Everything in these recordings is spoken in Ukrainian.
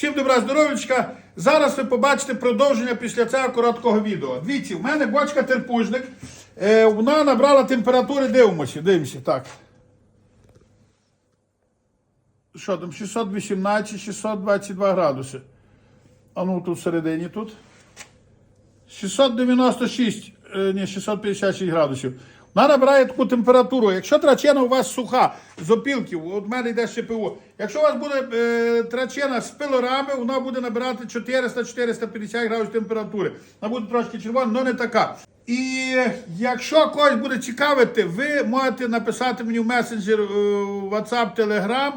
Всім добра здоров'ячка. Зараз ви побачите продовження після цього короткого відео. Дивіться, в мене бочка терпужник. Е, вона набрала температури, дивимося, дивимося, так. Що там, 618, 622 градуси. А ну тут всередині тут. 696, е, ні, 656 градусів. Вона набирає таку температуру. Якщо трачена у вас суха з опілків, от в мене йде ще ШПУ. Якщо у вас буде е, трачена з пилорами, вона буде набирати 400-450 градусів температури. Вона буде трошки червона, але не така. І якщо когось буде цікавити, ви можете написати мені в месенджер е, WhatsApp, Telegram.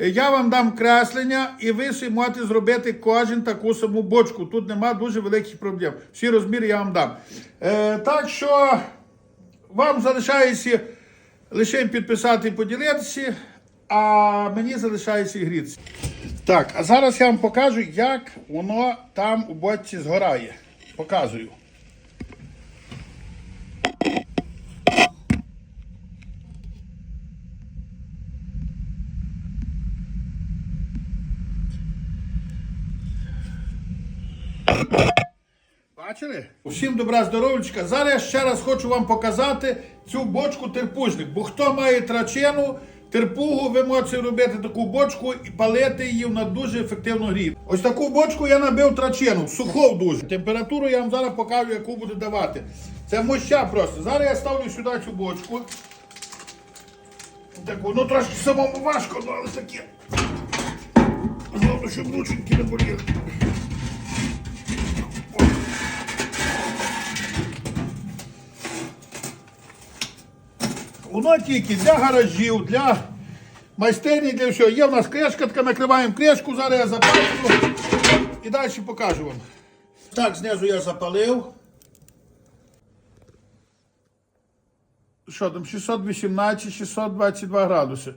Я вам дам креслення, і ви собі можете зробити кожен таку саму бочку. Тут нема дуже великих проблем. Всі розміри я вам дам. Е, так що вам залишається лише підписати і поділитися, а мені залишається грітися. Так, а зараз я вам покажу, як воно там у бочці згорає. Показую. Бачили? Усім добра здоров'ячка. Зараз я ще раз хочу вам показати цю бочку терпужник. Бо хто має трачену, терпугу, ви можете робити таку бочку і палити її вона дуже ефективно гріє. Ось таку бочку я набив трачену, суху дуже. Температуру я вам зараз покажу, яку буду давати. Це моща просто. Зараз я ставлю сюди цю бочку. Таку, ну трошки самому важко, ну, але таке. Знову, щоб рученьки не боліли. Воно тільки для гаражів, для майстерні, для всього. Є в нас крешка, така накриваємо крешку, зараз я запалю і далі покажу вам. Так, знизу я запалив. Що там, 618, 622 градуси.